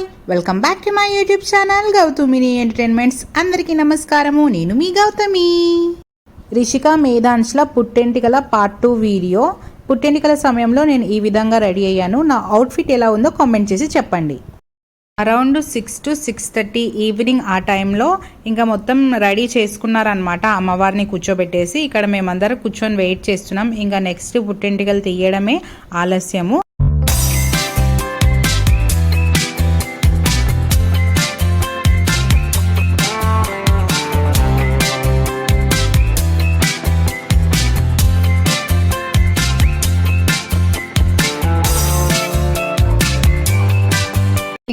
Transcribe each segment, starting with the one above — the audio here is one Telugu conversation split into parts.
Hi welcome back to my YouTube channel Gautamini entertainments అందరికీ నమస్కారము నేను మీ గౌతమి రిషిక మేధాన్స్ల పుట్టెంటికల పార్ట్ టూ వీడియో పుట్టెంటికల సమయంలో నేను ఈ విధంగా రెడీ అయ్యాను నా అవుట్ఫిట్ ఎలా ఉందో కామెంట్ చేసి చెప్పండి around six to six thirty evening ఆ టైంలో ఇంకా మొత్తం రెడీ చేసుకున్నారనమాట అమ్మవారిని కూర్చోబెట్టేసి ఇక్కడ మేమందరం కూర్చొని వెయిట్ చేస్తున్నాం ఇంకా నెక్స్ట్ పుట్టెంటికలు తీయడమే ఆలస్యము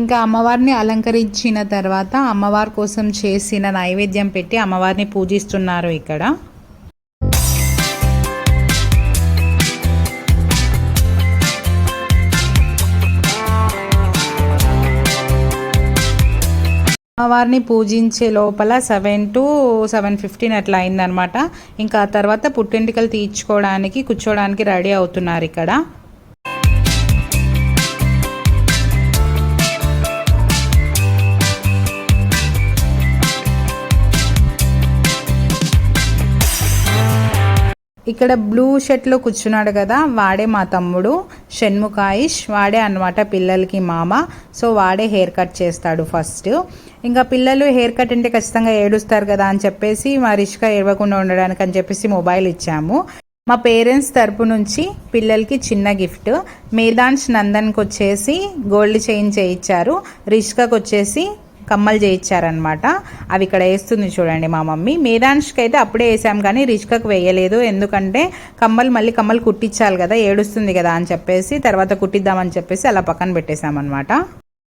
ఇంకా అమ్మవారిని అలంకరించిన తర్వాత అమ్మవారి కోసం చేసిన నైవేద్యం పెట్టి అమ్మవారిని పూజిస్తున్నారు ఇక్కడ. అమ్మవారిని పూజించే లోపల సెవెన్ టు సెవెన్ ఫిఫ్టీన్ అట్లా అయిందనమాట ఇంకా ఆ తర్వాత పుట్టింటికలు తీర్చుకోవడానికి కూర్చోవడానికి రెడీ అవుతున్నారు ఇక్కడ. ఇక్కడ బ్లూ షర్ట్లో కూర్చున్నాడు కదా వాడే మా తమ్ముడు షణ్ముఖాయిష్ వాడే అనమాట పిల్లలకి మామ. సో వాడే హెయిర్ కట్ చేస్తాడు ఫస్ట్ ఇంకా పిల్లలు హెయిర్ కట్ అంటే ఖచ్చితంగా ఏడుస్తారు కదా అని చెప్పేసి మా రిష్క ఏడవకుండా ఉండడానికి అని చెప్పేసి మొబైల్ ఇచ్చాము. మా పేరెంట్స్ తరపు నుంచి పిల్లలకి చిన్న గిఫ్ట్ మేదాన్స్ నందన్కి వచ్చేసి గోల్డ్ చైన్ చేయించారు. రిష్కకు వచ్చేసి కమ్మలు చేయించారనమాట అవి ఇక్కడ వేస్తుంది చూడండి మా మమ్మీ. మేధాంష్కి అయితే అప్పుడే వేసాం కానీ రిష్కకు వేయలేదు. ఎందుకంటే కమ్మలు మళ్ళీ కమ్మలు కుట్టించాలి కదా ఏడుస్తుంది కదా అని చెప్పేసి తర్వాత కుట్టిద్దామని చెప్పేసి అలా పక్కన పెట్టేశామన్నమాట.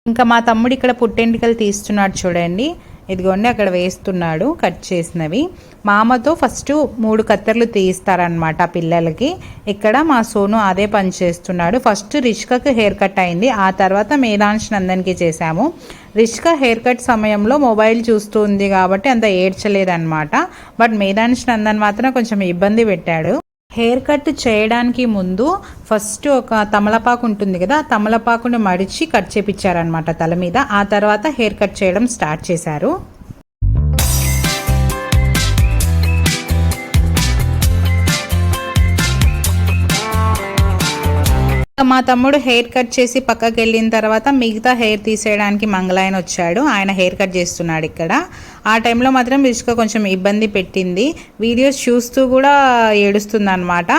ఇంకా మా తమ్ముడు ఇక్కడ పుట్టెంటికలు తీస్తున్నాడు చూడండి. ఇదిగోండి అక్కడ వేస్తున్నాడు కట్ చేసినవి. మామతో ఫస్ట్ మూడు కత్తెరలు తీస్తారనమాట పిల్లలకి. ఇక్కడ మా సోను అదే పని చేస్తున్నాడు. ఫస్ట్ రిష్కకు హెయిర్ కట్ అయింది. ఆ తర్వాత మేధాంష్ నందన్కి చేశాము. రిష్క హెయిర్ కట్ సమయంలో మొబైల్ చూస్తుంది కాబట్టి అంత ఏడ్చలేదన్నమాట. బట్ మేధాంష్ నందన్ మాత్రం కొంచెం ఇబ్బంది పెట్టాడు. హెయిర్ కట్ చేయడానికి ముందు ఫస్ట్ ఒక తమలపాకు ఉంటుంది కదా తమలపాకుని మడిచి కట్ చేపించారనమాట తల మీద. ఆ తర్వాత హెయిర్ కట్ చేయడం స్టార్ట్ చేశారు. మా తమ్ముడు హెయిర్ కట్ చేసి పక్కకి వెళ్ళిన తర్వాత మిగతా హెయిర్ తీసేయడానికి మంగళాయన వచ్చాడు. ఆయన హెయిర్ కట్ చేస్తున్నాడు ఇక్కడ. ఆ టైంలో మాత్రం రిష్క కొంచెం ఇబ్బంది పెట్టింది. వీడియోస్ చూస్తూ కూడా ఏడుస్తుంది అనమాట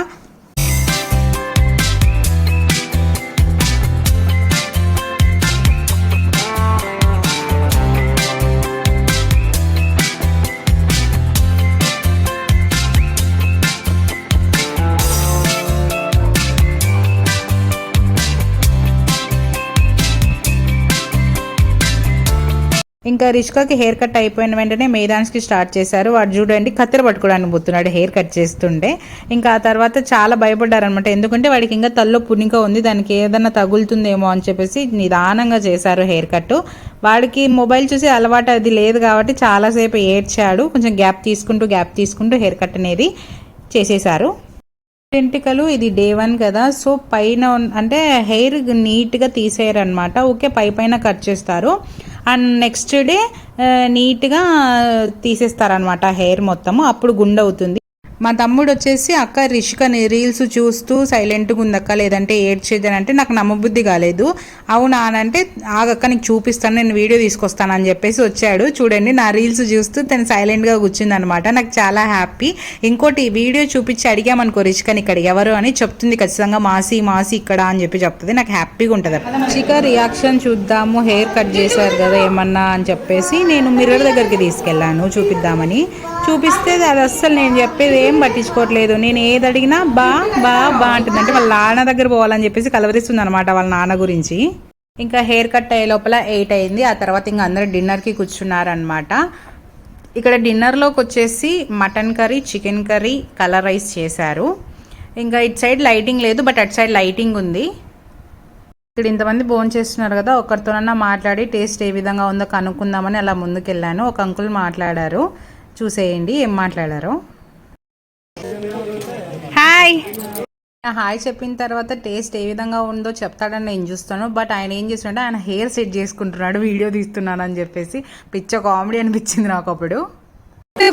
ఇంకా రిష్కాకి హెయిర్ కట్ అయిపోయిన వెంటనే మేదాన్స్కి స్టార్ట్ చేశారు. వాడు చూడండి కత్తెర పట్టుకోవడానికి పోతున్నాడు హెయిర్ కట్ చేస్తుంటే. ఇంకా ఆ తర్వాత చాలా భయపడ్డారనమాట ఎందుకంటే వాడికి ఇంకా తల్లో పునిక ఉంది. దానికి ఏదైనా తగులుతుందేమో అని చెప్పేసి నిదానంగా చేశారు హెయిర్ కట్ వాడికి మొబైల్ చూసి అలవాటు అది లేదు కాబట్టి చాలాసేపు ఏడ్చాడు. కొంచెం గ్యాప్ తీసుకుంటూ గ్యాప్ తీసుకుంటూ హెయిర్ కట్ అనేది చేసేశారు. వెంట్రుకలు ఇది డే వన్ కదా. సో పైన అంటే హెయిర్ నీట్గా తీసేయరనమాట ఓకే పై పైన కట్ చేస్తారు. అండ్ నెక్స్ట్ డే నీట్గా తీసేస్తారనమాట హెయిర్ మొత్తము. అప్పుడు గుండె అవుతుంది మా తమ్ముడు వచ్చేసి అక్క రిషికని రీల్స్ చూస్తూ సైలెంట్గా ఉందక్క లేదంటే ఏడ్చేదని అంటే నాకు నమ్మబుద్ధి కాలేదు. అవునా అని అంటే ఆగక్క నీకు చూపిస్తాను నేను వీడియో తీసుకొస్తాను అని చెప్పేసి వచ్చాడు. చూడండి నా రీల్స్ చూస్తూ తను సైలెంట్గా కూర్చుందనమాట నాకు చాలా హ్యాపీ. ఇంకోటి వీడియో చూపించి అడిగామనుకో రిషికని ఇక్కడ ఎవరు? అని చెప్తుంది. ఖచ్చితంగా మాసి మాసి ఇక్కడ అని చెప్పి చెప్తుంది. నాకు హ్యాపీగా ఉంటుంది రిషిక రియాక్షన్ చూద్దాము హెయిర్ కట్ చేశారు కదా ఏమన్నా అని చెప్పేసి నేను మిర్రర్ దగ్గరికి తీసుకెళ్ళాను చూపిద్దామని. చూపిస్తే అది అస్సలు నేను చెప్పేది ఏం పట్టించుకోవట్లేదు. నేను ఏది అడిగినా బా బా బా అంటుంది అంటే వాళ్ళ నాన్న దగ్గర పోవాలని చెప్పేసి కలవరిస్తుంది అనమాట వాళ్ళ నాన్న గురించి. ఇంకా హెయిర్ కట్ అయ్యే లోపల ఎయిట్ అయింది. ఆ తర్వాత ఇంకా అందరూ డిన్నర్కి కూర్చున్నారనమాట ఇక్కడ డిన్నర్లోకి వచ్చేసి mutton curry chicken curry colour rice చేశారు. ఇంకా ఇటు సైడ్ లైటింగ్ లేదు బట్ అటు సైడ్ లైటింగ్ ఉంది. ఇక్కడ ఇంతమంది భోజనం చేస్తున్నారు కదా ఒకరితోనన్నా మాట్లాడి టేస్ట్ ఏ విధంగా ఉందో కనుక్కుందామని అలా ముందుకెళ్ళాను. ఒక అంకుల్ మాట్లాడారు. చూసేయండి ఏం మాట్లాడారో. హాయ్ చెప్పిన తర్వాత టేస్ట్ ఏ విధంగా ఉందో చెప్తాడని నేను చూస్తాను. బట్ ఆయన ఏం చేస్తున్నాడు ఆయన హెయిర్ సెట్ చేసుకుంటున్నాడు వీడియో తీస్తున్నాను అని చెప్పేసి. పిచ్చ కామెడీ అనిపించింది నాకు అప్పుడు.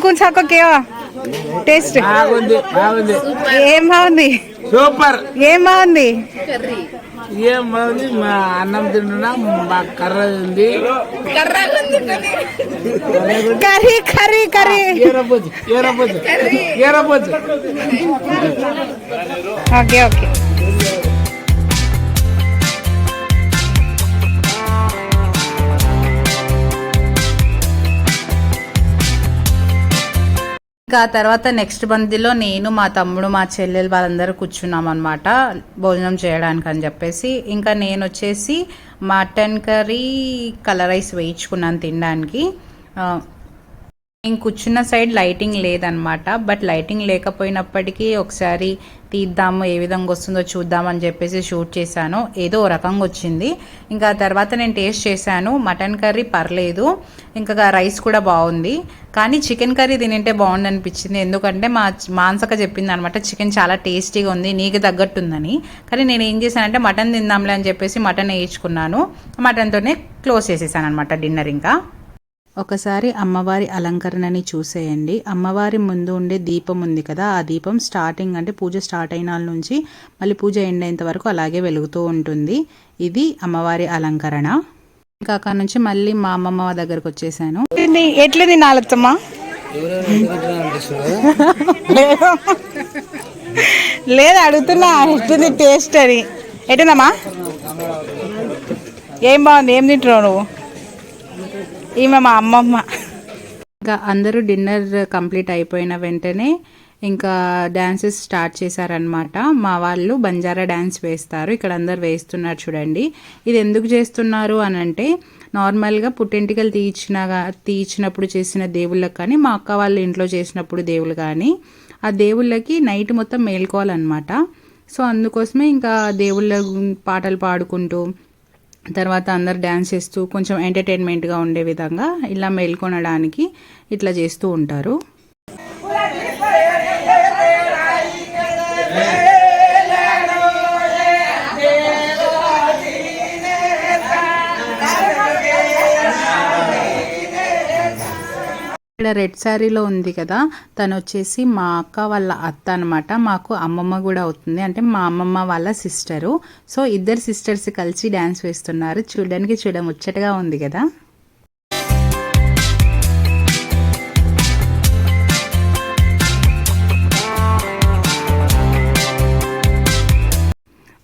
కొంచెం టేస్ట్. ఏం బాగుంది? సూపర్. ఏం బాగుంది? ఏం బాగుంది మా అన్నం తింటున్నా మా కర్ర ఉంది. Curry curry curry. ఏరపోతు ఏరపోతు ఏరపోతు ఓకే ఓకే. ఇంకా తర్వాత నెక్స్ట్ బంతిలో నేను మా తమ్ముడు మా చెల్లెలు వాళ్ళందరూ కూర్చున్నాం అనమాట భోజనం చేయడానికి అని చెప్పేసి. ఇంకా నేను వచ్చేసి మటన్ కర్రీ కలర్ రైస్ వేయించుకున్నాను తినడానికి. నేను కూర్చున్న సైడ్ లైటింగ్ లేదనమాట బట్ లైటింగ్ లేకపోయినప్పటికీ ఒకసారి తీద్దాము ఏ విధంగా వస్తుందో చూద్దామని చెప్పేసి షూట్ చేశాను. ఏదో రకంగా వచ్చింది. ఇంకా తర్వాత నేను టేస్ట్ చేశాను. మటన్ కర్రీ పర్లేదు. ఇంకా రైస్ కూడా బాగుంది. కానీ చికెన్ కర్రీ తినింటే బాగుంది అనిపించింది ఎందుకంటే మా మాంసక చెప్పింది అనమాట చికెన్ చాలా టేస్టీగా ఉంది నీకు తగ్గట్టుందని. కానీ నేను ఏం చేశానంటే మటన్ తిందాంలే అని చెప్పేసి మటన్ వేయించుకున్నాను. మటన్తోనే క్లోజ్ చేసేసాను అనమాట డిన్నర్ ఇంకా. ఒకసారి అమ్మవారి అలంకరణని చూసేయండి. అమ్మవారి ముందు ఉండే దీపం ఉంది కదా ఆ దీపం స్టార్టింగ్ అంటే పూజ స్టార్ట్ అయిన నుంచి మళ్ళీ పూజ ఎండ్ అయ్యేంత వరకు అలాగే వెలుగుతూ ఉంటుంది. ఇది అమ్మవారి అలంకరణ. ఇంకా అక్కడ నుంచి మళ్ళీ మా అమ్మమ్మ దగ్గరకు వచ్చేసాను. ఎట్లా తినాలత్తమ్మా లేదు అడుగుతున్నా ఎట్లుంది టేస్ట్ అని. ఎటుందమ్మా ఏం బాగుంది ఏం తింటున్నావు నువ్వు? ఈమె మా అమ్మమ్మ. ఇంకా అందరూ డిన్నర్ కంప్లీట్ అయిపోయిన వెంటనే ఇంకా డ్యాన్సెస్ స్టార్ట్ చేశారనమాట మా వాళ్ళు బంజారా డ్యాన్స్ వేస్తారు. ఇక్కడ అందరు వేస్తున్నారు చూడండి. ఇది ఎందుకు చేస్తున్నారు అని అంటే నార్మల్గా పుట్టింటికలు తీయించిన తీయించినప్పుడు చేసిన దేవుళ్ళకి కానీ మా అక్క వాళ్ళ ఇంట్లో చేసినప్పుడు దేవుళ్ళు కానీ ఆ దేవుళ్ళకి నైట్ మొత్తం మేల్కోవాలన్నమాట. సో అందుకోసమే ఇంకా దేవుళ్ళ పాటలు పాడుకుంటూ తర్వాత అందరు డ్యాన్స్ చేస్తూ కొంచెం ఎంటర్టైన్మెంట్గా ఉండే విధంగా ఇలా మేల్కొనడానికి ఇట్లా చేస్తూ ఉంటారు. ఇక్కడ రెడ్ శారీలో ఉంది కదా తను వచ్చేసి మా అక్క వాళ్ళ అత్త అనమాట మాకు అమ్మమ్మ కూడా అవుతుంది. అంటే మా అమ్మమ్మ వాళ్ళ సిస్టరు. సో ఇద్దరు సిస్టర్స్ కలిసి డ్యాన్స్ వేస్తున్నారు. చూడడానికి చూడ ముచ్చటగా ఉంది కదా.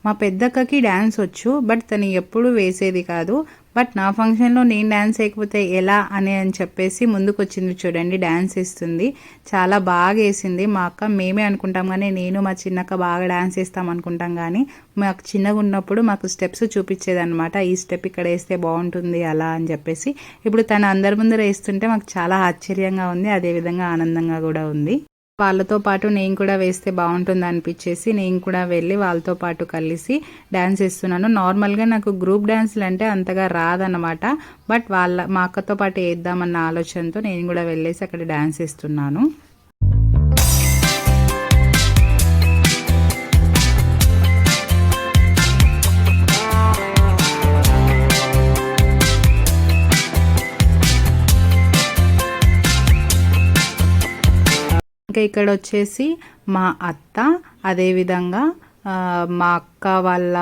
మా పెద్దక్కకి డ్యాన్స్ వచ్చు బట్ తను ఎప్పుడు వేసేది కాదు. బట్ నా ఫంక్షన్లో నేను డ్యాన్స్ వేయకపోతే ఎలా అని అని చెప్పేసి ముందుకు వచ్చింది చూడండి డ్యాన్స్ వేస్తుంది. చాలా బాగా వేసింది. మా అక్క మేమే అనుకుంటాం కానీ నేను మా చిన్నక్క బాగా డ్యాన్స్ వేస్తాం అనుకుంటాం కానీ మాకు చిన్నగా ఉన్నప్పుడు మాకు స్టెప్స్ చూపించేది అనమాట ఈ స్టెప్ ఇక్కడ వేస్తే బాగుంటుంది అలా అని చెప్పేసి. ఇప్పుడు తను అందరి ముందర వేస్తుంటే మాకు చాలా ఆశ్చర్యంగా ఉంది. అదేవిధంగా ఆనందంగా కూడా ఉంది. వాళ్ళతో పాటు నేను కూడా వేస్తే బాగుంటుంది అనిపించేసి నేను కూడా వెళ్ళి వాళ్ళతో పాటు కలిసి డ్యాన్స్ వేస్తున్నాను. నార్మల్గా నాకు గ్రూప్ డ్యాన్స్లు అంటే అంతగా రాదనమాట బట్ వాళ్ళ మా అక్కతో పాటు వేద్దామన్న ఆలోచనతో నేను కూడా వెళ్ళేసి అక్కడ డ్యాన్స్ వేస్తున్నాను. ఇంకా ఇక్కడ వచ్చేసి మా అత్త అదేవిధంగా మా అక్క వాళ్ళ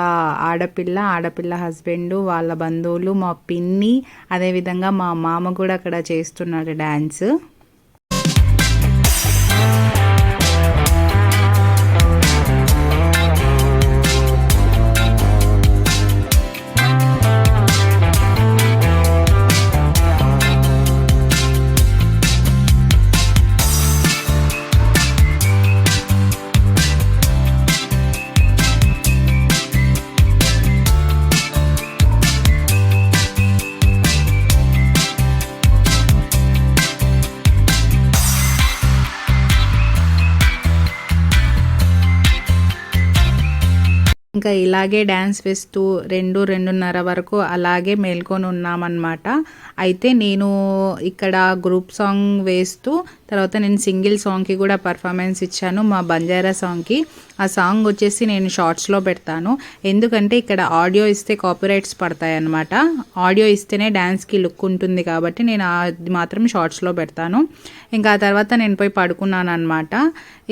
ఆడపిల్ల ఆడపిల్ల హస్బెండ్ వాళ్ళ బంధువులు మా పిన్ని అదేవిధంగా మా మామ కూడా అక్కడ చేస్తున్నాడు డ్యాన్స్ ఇంకా ఇలాగే డ్యాన్స్ వేస్తూ రెండు రెండున్నర వరకు అలాగే మేల్కొని ఉన్నామన్నమాట. అయితే నేను ఇక్కడ గ్రూప్ సాంగ్ వేస్తూ తర్వాత నేను సింగిల్ సాంగ్కి కూడా పర్ఫార్మెన్స్ ఇచ్చాను మా బంజారా సాంగ్కి. ఆ సాంగ్ వచ్చేసి నేను షార్ట్స్లో పెడతాను. ఎందుకంటే ఇక్కడ ఆడియో ఇస్తే కాపీరైట్స్ పడతాయి అన్నమాట ఆడియో ఇస్తేనే డ్యాన్స్కి లుక్ ఉంటుంది కాబట్టి నేను అది మాత్రం షార్ట్స్లో పెడతాను. ఇంకా ఆ తర్వాత నేను పోయి పడుకున్నాను అనమాట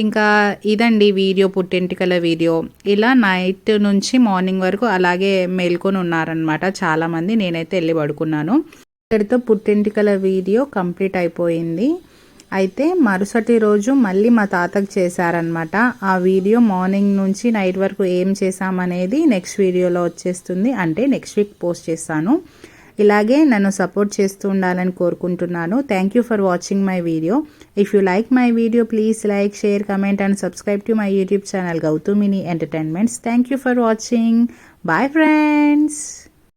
ఇంకా ఇదండి వీడియో పుట్టింటికల వీడియో. ఇలా నైట్ నుంచి మార్నింగ్ వరకు అలాగే మేల్కొని ఉన్నారనమాట చాలామంది. నేనైతే వెళ్ళి పడుకున్నాను. ఇక్కడితో పుట్టింటికల వీడియో కంప్లీట్ అయిపోయింది. అయితే మరుసటి రోజు మళ్ళీ మా తాతకు చేశారనమాట ఆ వీడియో మార్నింగ్ నుంచి నైట్ వరకు ఏం చేశామనేది నెక్స్ట్ వీడియోలో వచ్చేస్తుంది. అంటే నెక్స్ట్ వీక్ పోస్ట్ చేస్తాను. ఇలాగే నన్ను సపోర్ట్ చేస్తూ ఉండాలని కోరుకుంటున్నాను. Thank you for watching my video if you like my video please like share comment and subscribe to my YouTube channel Gautamini entertainments thank you for watching bye friends